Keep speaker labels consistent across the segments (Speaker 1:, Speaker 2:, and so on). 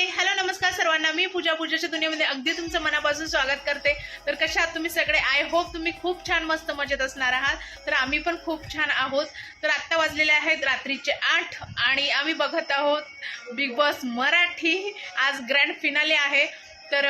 Speaker 1: Hi hello नमस्कार सर्वांना. मी पूजा पूजाच्या दुनियेमध्ये अगदी तुमचं मनापासून स्वागत करते. तर कशा आहात तुम्ही सगळे? आय होप तुम्ही खूप छान मस्त मजेत असणार आहात. तर आम्ही पण खूप छान आहोत. तर आत्ता वाजलेले आहेत रात्रीचे आठ आणि आम्ही बघत आहोत बिग बॉस मराठी. आज ग्रँड फिनाले आहे. तर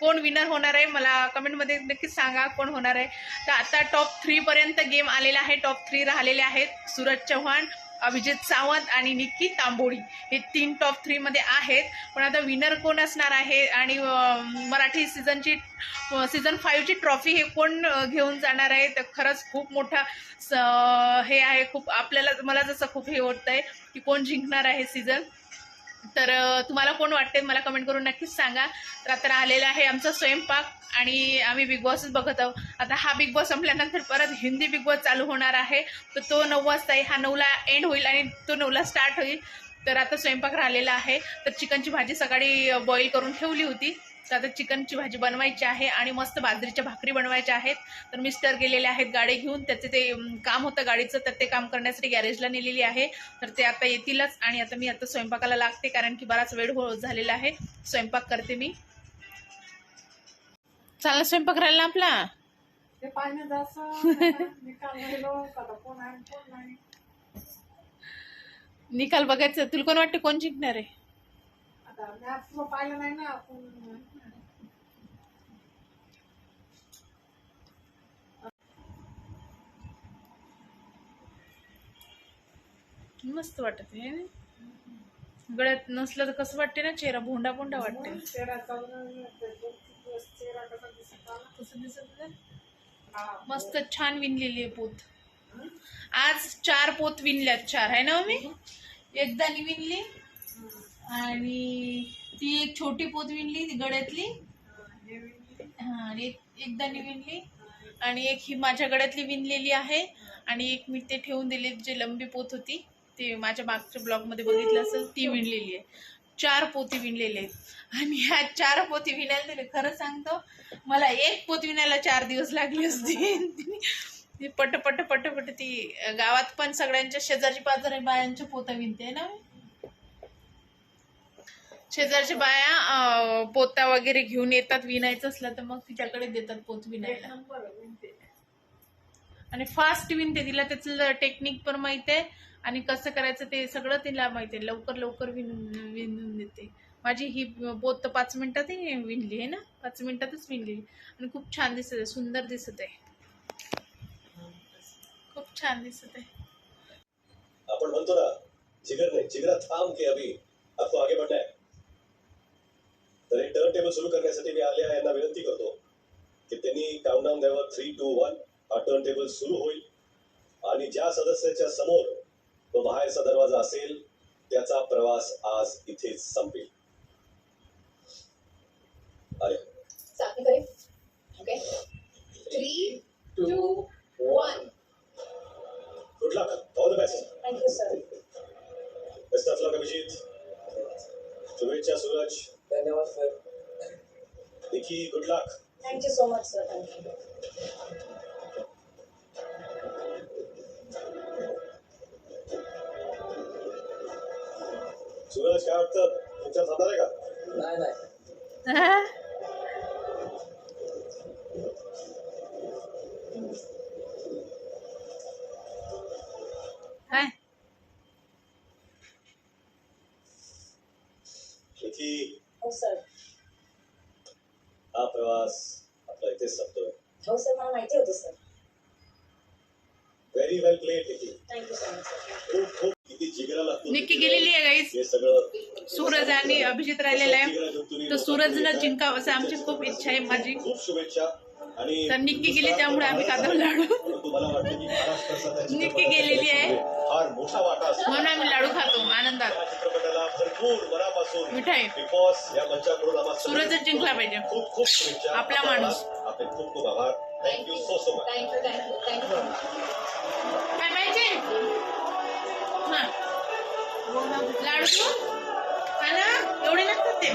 Speaker 1: कोण विनर होणार आहे मला कमेंटमध्ये नक्कीच सांगा कोण होणार आहे. तर आता टॉप थ्रीपर्यंत गेम आलेला आहे. टॉप थ्री राहिलेले आहेत. सूरज चव्हाण अभिजित सावंत आणि निक्की तांबोळी हे तीन टॉप थ्रीमध्ये आहेत. पण आता विनर कोण असणार आहे? आणि मराठी सीझनची सीझन फाईव्हची ट्रॉफी हे कोण घेऊन जाणार आहे? तर खरंच खूप मोठा स- हे आहे. खूप आपल्याला मला जसं खूप हे होतं आहे की कोण जिंकणार आहे सीझन तर तुम्हाला कोण वाटते मला कमेंट करून नक्कीच सांगा. तर आता राहिलेला आहे आमचा स्वयंपाक आणि आम्ही बिग बॉसच बघत आहोत. आता हा बिग बॉस संपल्यानंतर परत हिंदी बिग बॉस चालू होणार आहे. तर तो नऊ वाजता आहे. हा नऊला एंड होईल आणि तो नऊला स्टार्ट होईल. तर आता स्वयंपाक राहिलेला आहे. तर चिकनची भाजी सकाळी बॉईल करून ठेवली होती. तर आता चिकनची भाजी बनवायची आहे आणि मस्त बाजरीच्या भाकरी बनवायच्या आहेत. तर मिस्टर गेलेले आहेत गाडी घेऊन. त्याचे ते काम होतं गाडीचं तर ते काम करण्यासाठी गॅरेजला नेलेली आहे. तर ते आता येतीलच आणि आता मी आता स्वयंपाकाला लागते कारण की बराच वेळ हो झालेला आहे. स्वयंपाक करते मी. चालला स्वयंपाक राहिला आपला?
Speaker 2: ते पाहिजे जसं निकाल
Speaker 1: बघायचं. तुला कोण वाटते कोण जिंकणार आहे?
Speaker 2: पाहिलं नाही ना
Speaker 1: मस्त वाटत ना? गळ्यात नसलं तर कसं वाटते ना चेहरा भोंडा भोंडा वाटते.
Speaker 2: चेहरा चालून ते दोन तीन दिवस चेहरा कसा दिसत आला
Speaker 1: कसं दिसत आहे?
Speaker 2: हा.
Speaker 1: मस्त छान विणलेली आहे पोत. आज चार पोत विणल्यात चार आहे ना हो मी एकदा विणली आणि ती एक छोटी पोत विणली ती
Speaker 2: हे.
Speaker 1: हा आणि एकदा विणली. आणि एक ही माझ्या गळ्यातली विणलेली आहे. आणि एक मी ते ठेवून दिली जी लंबी पोत होती. ते माझ्या मागच्या ब्लॉगमध्ये बघितलं असेल ती विणलेली आहे. चार पोती विणलेली आहेत. आणि ह्या चार पोती विणायला दिले खरं सांगतो मला एक पोत विणायला चार दिवस लागले असते ती पट पट पट पट ती गावात पण सगळ्यांच्या शेजारची पाजारी बायांच्या पोता विणते ना. शेजारच्या बाया पोता वगैरे घेऊन येतात विणायचं असलं तर मग तिच्याकडे देतात पोत विणायला. आणि फास्ट विणते तिला त्याचं टेक्निक पण माहीत आहे. आणि कसं करायचं ते सगळं तिला माहिती आहे. लवकर लवकर विणून विणून देते. माझी ही पोत तर पाच मिनिटात विणली आहे ना? पाच मिनिटातच विणली आणि खूप छान दिसत आहे. सुंदर दिसत आहे. खूप छान दिसत आहे.
Speaker 3: आपण म्हणतो ना जिगर नाही जिगरा थांब के अभी. आपको आगे बढ़ना है. तर हे टर्न टेबल सुरू करण्यासाठी मी आल्या यांना विनंती करतो की त्यांनी काउंटडाऊन द्यावं. थ्री टू वन हा टर्न टेबल सुरू होईल. आणि ज्या सदस्याच्या समोर बाहेरचा दरवाजा असेल त्याचा प्रवास आज इथेच संपेल. अरे. Good luck all the best
Speaker 4: Thank you, sir.
Speaker 3: Best of luck Abhijit शुभेच्छा सूरज
Speaker 5: धन्यवाद sir
Speaker 3: Nikki good luck
Speaker 4: Thank you so much, sir.
Speaker 3: Suraj काय वाटतं? तुमच्या थांबणार आहे का?
Speaker 5: नाही
Speaker 4: हो सर.
Speaker 3: हा प्रवास आपला इथेच संपतोय.
Speaker 4: हो सर मला माहिती होतं sir.
Speaker 3: Very well played Nikki
Speaker 4: thank you so much sir
Speaker 3: खूप खूप
Speaker 1: निक्की गेलेली आहे गाईस
Speaker 3: हे सगळं
Speaker 1: सूरज आणि अभिजित राहिलेला आहे. तर सूरजनं जिंकावं असं आमची खूप इच्छा आहे माझी.
Speaker 3: खूप शुभेच्छा. आणि
Speaker 1: तर निक्की गेली त्यामुळे आम्ही कादव लाडू. निक्की गेलेली आहे. म्हणून आम्ही लाडू खातो आनंदात. मिठाई. सूरजच जिंकला पाहिजे.
Speaker 3: खूप खूप शुभेच्छा.
Speaker 1: आपला माणूस.
Speaker 3: आपले खूप खूप आभार. Thank you so so much
Speaker 4: thank you thank you thank you
Speaker 1: काय पाहिजे? हा. लाडू हा एवढे लागतात ते?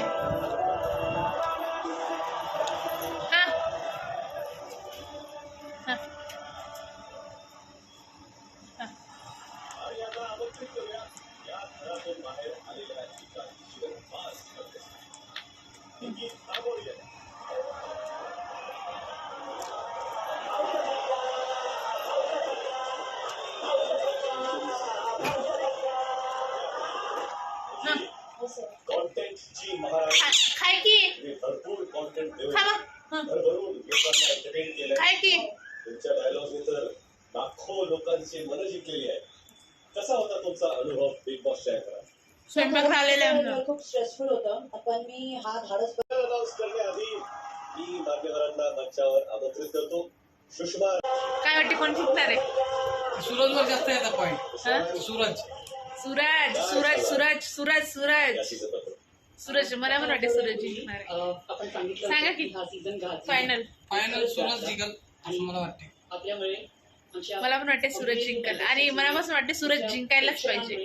Speaker 3: अनुभव बिग बॉसच्या
Speaker 6: स्वयंपाक म्हणून.
Speaker 4: खूप स्ट्रेसफुल होतं. पण मी हा धाडस
Speaker 3: अनाऊन्स करण्याआधी मी मान्यवरांना मंचावर आमंत्रित करतो. सुषमा.
Speaker 6: काय वाटते कोण जिंकणार आहे?
Speaker 5: सूरजवर जास्त येतात पॉईंट
Speaker 6: हा?
Speaker 5: सूरज.
Speaker 6: सूरज सूरज सूरज सूरज सूरज. सूरज मला पण वाटते सूरज जिंकणार आहे.
Speaker 7: अ, आपण सांगितलं
Speaker 6: सांगा की.
Speaker 7: हा सीझन
Speaker 6: फायनल
Speaker 5: फायनल सूरज जिंकल असं मला वाटते.
Speaker 7: आपल्यामुळे
Speaker 6: मला पण वाटते सूरज जिंकल आणि मला पण वाटते सूरज जिंकायलाच पाहिजे.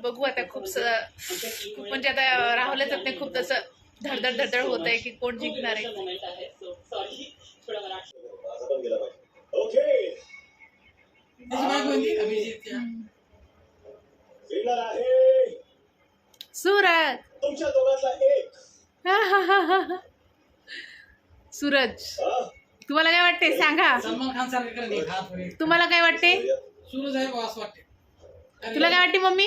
Speaker 6: बघू आता खूप खूप म्हणजे आता राहुलच नाही खूप तसं धडधड धडधड होत आहे की कोण जिंकणार आहे. सूरज.
Speaker 3: तुमच्या दोघातला एक.
Speaker 6: सूरज.
Speaker 3: हा?
Speaker 6: तुम्हाला काय वाटते सांगा.
Speaker 5: सलमान खान सारखं.
Speaker 6: तुम्हाला काय वाटते
Speaker 5: सूरज आहे बा असं वाटते
Speaker 6: तुला काय वाटते मम्मी?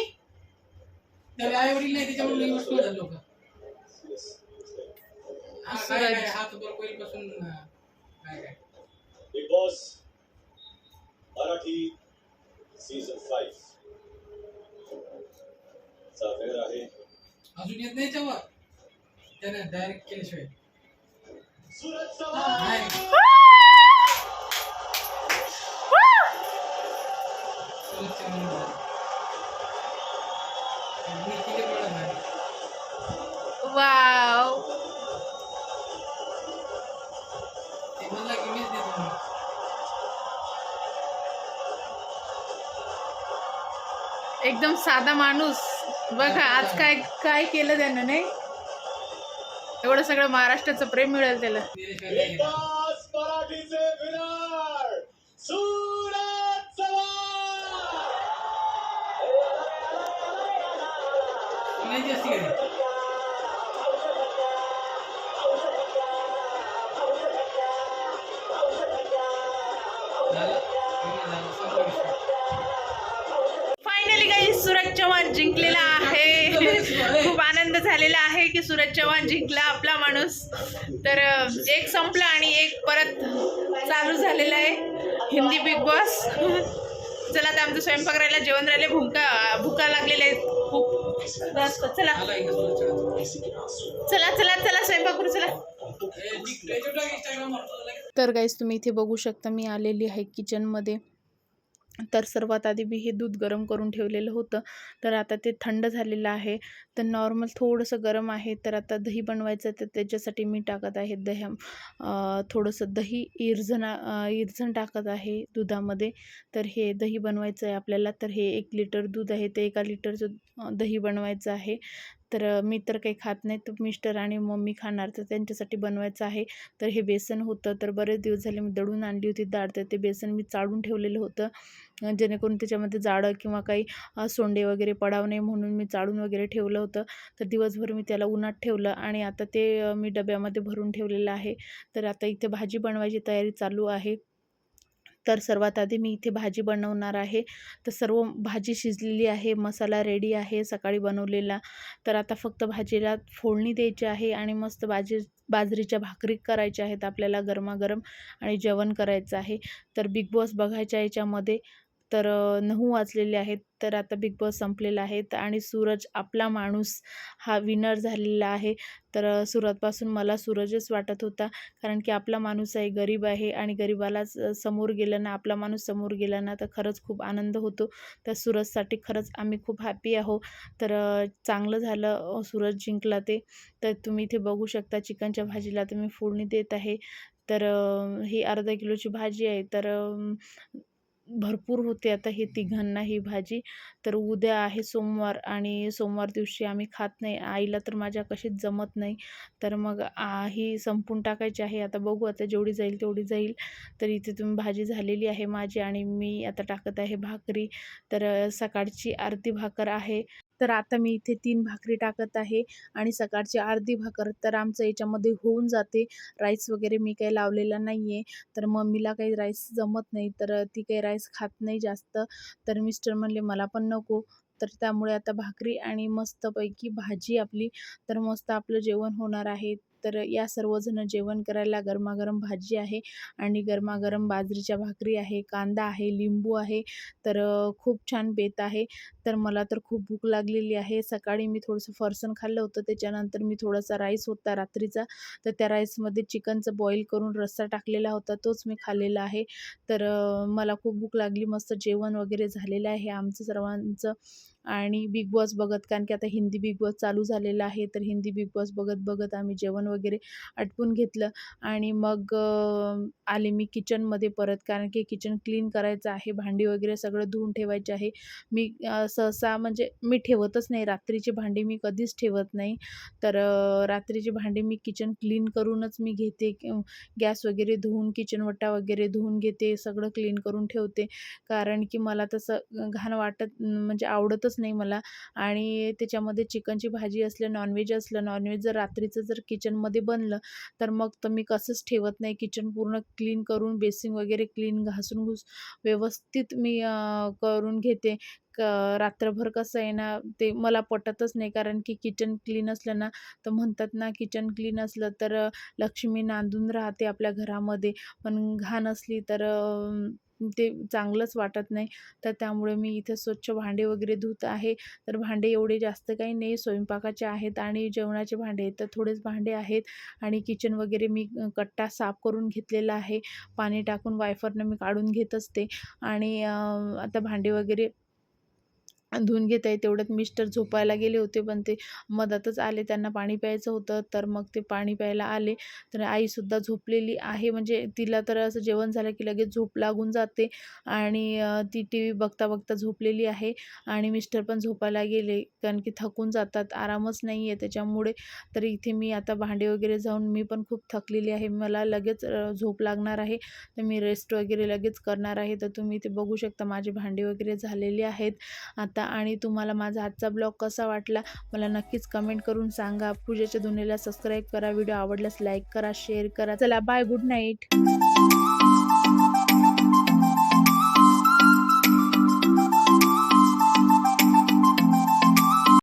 Speaker 5: त्याला आई वडील नाही त्याच्यामुळे इमोशनल झाले लोक. काय काय
Speaker 6: सूरज.
Speaker 5: हात पहिल्यापासून काय काय.
Speaker 3: Bigg Boss Marathi season five चा वेळ आहे.
Speaker 5: अजून येत नाही तेव्हा? त्याने डायरेक्ट केल्याशिवाय.
Speaker 3: सूरज
Speaker 6: वाव एकदम साधा माणूस. बघा आज काय काय केलं त्यानं नाही? एवढं सगळं महाराष्ट्राचं प्रेम मिळेल त्याला. झालेला आहे की सूरज चव्हाण जिंकला आपला माणूस. तर एक संपला आणि एक परत चालू झालेला आहे. Hindi Bigg Boss. चला आता आमचं स्वयंपाक राहिला जेवण राहिले भुंका भुका लागलेले आहेत खूप. बस चला. चला चला चला स्वयंपाक करू चला. तर गाईज तुम्ही इथे बघू शकता मी आलेली आहे किचनमध्ये तर सर्वात आधी मी हे दूध गरम करून ठेवलेलं होतं. तर आता ते थंड झालेलं आहे. तर नॉर्मल थोडंसं गरम आहे. तर आता दही बनवायचं तर त्याच्यासाठी मी टाकत आहे दह्या. थोडंसं दही इरझण इरझण टाकत आहे दुधामध्ये. तर हे दही बनवायचं आहे आपल्याला. तर हे एक लिटर दूध आहे. ते एका लिटरचं दही बनवायचं आहे. तर मी तर काही खात नाही. तर मिस्टर आणि मम्मी खाणार. तर त्यांच्यासाठी बनवायचं आहे. तर हे बेसन होतं. तर बरेच दिवस झाले मी दळून आणली होती डाळ तर ते बेसन मी चाळून ठेवलेलं होतं. जेणेकरून त्याच्यामध्ये जाडं किंवा काही सोंडे वगैरे पडाव नये म्हणून मी चाळून वगैरे ठेवलं होतं. तर दिवसभर मी त्याला उन्हात ठेवलं आणि आता ते मी डब्यामध्ये भरून ठेवलेलं आहे. तर आता इथे भाजी बनवायची तयारी चालू आहे. तर सर्वात आधी मी इथे भाजी बनवणार आहे. तर सर्व भाजी शिजलेली आहे मसाला रेडी आहे सकाळी बनवलेला. तर आता फक्त भाजीला फोडणी द्यायची आहे आणि मस्त भाजी बाजरीच्या भाकरी करायच्या आहेत आपल्याला गरमागरम आणि जेवण करायचं आहे. तर बिग बॉस बघायच्या याच्यामध्ये तर नऊ वाजलेले आहेत तर आता बिग बॉस संपलेला आहे आणि सूरज आपला माणूस हा विनर झालेला आहे. तर सुरुवातपासून मला सूरजच वाटत होता कारण की आपला माणूस आहे गरीब आहे आणि गरीबाला समोर गेलं ना आपला माणूस समोर गेला ना तर खरंच खूप आनंद होतो. तर सूरजसाठी खरंच आम्ही खूप हॅपी आहो तर चांगलं झालं सूरज जिंकला ते. तर तुम्ही इथे बघू शकता चिकनच्या भाजीला तर मी फोडणी देत आहे. तर ही अर्धा किलोची भाजी आहे. तर भरपूर होते. आता हे तिघांना ही भाजी. तर उद्या आहे सोमवार आणि सोमवार दिवशी आम्ही खात नाही. आईला तर माझ्या कशीच जमत नाही. तर मग ही संपून टाकायची आहे. आता बघू आता जेवढी जाईल तेवढी जाईल. तर इथे तुम्ही भाजी झालेली आहे माझी आणि मी आता टाकत आहे भाकरी. तर सकाळची अर्धी भाकर आहे. तर आता मी इथे तीन भाकरी टाकत आहे आणि सकाळची अर्धी भाकर तर आमचं याच्यामध्ये होऊन जाते. राईस वगैरे मी काही लावलेला नाही आहे तर मम्मीला काही राईस जमत नाही तर ती काही राईस खात नाही जास्त. तर मिस्टर म्हणले मला पण नको. तर त्यामुळे आता भाकरी आणि मस्तपैकी भाजी आपली. तर मस्त आपलं जेवण होणार आहे. तर या सर्वजण जेवण करायला गरमागरम भाजी आहे आणि गरमागरम बाजरीच्या भाकरी आहे कांदा आहे लिंबू आहे तर खूप छान बेत आहे. तर मला तर खूप भूक लागलेली आहे. सकाळी मी थोडंसं फरसन खाल्लं होतं त्याच्यानंतर मी थोडासा राईस होता रात्रीचा. तर त्या राईसमध्ये चिकनचं बॉईल करून रस्सा टाकलेला होता तोच मी खाल्लेला आहे. तर मला खूप भूक लागली मस्त जेवण वगैरे झालेलं आहे. आमचं सर्वांचं आणि बिग बॉस बघत कारण की आता हिंदी बिग बॉस चालू झालेला आहे तर हिंदी बिग बॉस बघत बघत आम्ही जेवण वगैरे आटपून घेतलं. आणि मग आले मी किचनमध्ये परत कारण की किचन क्लीन करायचं आहे भांडी वगैरे सगळं धुवून ठेवायचे आहे. मी सहसा म्हणजे मी ठेवतच नाही रात्रीची भांडी मी कधीच ठेवत नाही. तर रात्रीची भांडी मी किचन क्लीन करूनच मी घेते गॅस वगैरे धुवून किचनवटा वगैरे धुवून घेते सगळं क्लीन करून ठेवते. कारण की मला तसं घाण वाटत म्हणजे आवडतच नाही मला. आणि त्याच्यामध्ये चिकनची भाजी असलं नॉनव्हेज असलं नॉनव्हेज जर रात्रीचं जर किचनमध्ये बनलं तर मग तर मी कसंच ठेवत नाही. किचन पूर्ण क्लीन करून बेसिंग वगैरे क्लीन घासून घुस व्यवस्थित मी करून घेते. क रात्रभर कसं आहे ना ते मला पटतच नाही. कारण की किचन क्लीन असलं ना तर म्हणतात ना किचन क्लीन असलं तर लक्ष्मी नांदून राहते आपल्या घरामध्ये. पण घाण असली तर ते चांगलंच वाटत नाही. तर त्यामुळे मी इथे स्वच्छ भांडे वगैरे धुत आहे. तर भांडे एवढे जास्त काही नाही. स्वयंपाकाचे आहेत आणि जेवणाचे भांडे तर थोडेच भांडे आहेत आणि किचन वगैरे मी कट्टा साफ करून घेतलेला आहे. पाणी टाकून वायफरनं मी काढून घेत असते. आणि आता भांडे वगैरे धुवून घेत आहे तेवढ्यात मिस्टर झोपायला गेले होते पण ते मधातच आले त्यांना पाणी प्यायचं होतं तर मग ते पाणी प्यायला आले. तर आईसुद्धा झोपलेली आहे म्हणजे तिला तर असं जेवण झालं की लगेच झोप लागून जाते आणि ती टी व्ही बघता बघता झोपलेली आहे आणि मिस्टर पण झोपायला गेले कारण की थकून जातात आरामच नाही आहे त्याच्यामुळे. तर इथे मी आता भांडे वगैरे जाऊन मी पण खूप थकलेली आहे मला लगेच झोप लागणार आहे. तर मी रेस्ट वगैरे लगेच करणार आहे तर तुम्ही ते बघू शकता माझे भांडे वगैरे झालेले आहेत. आता आणि तुम्हाला माझा आजचा ब्लॉग कसा वाटला मला नक्कीच कमेंट करून सांगा. पूजेच्या दुनियेला सबस्क्राईब करा व्हिडिओ आवडल्यास लाईक करा शेअर करा. चला बाय गुड नाईट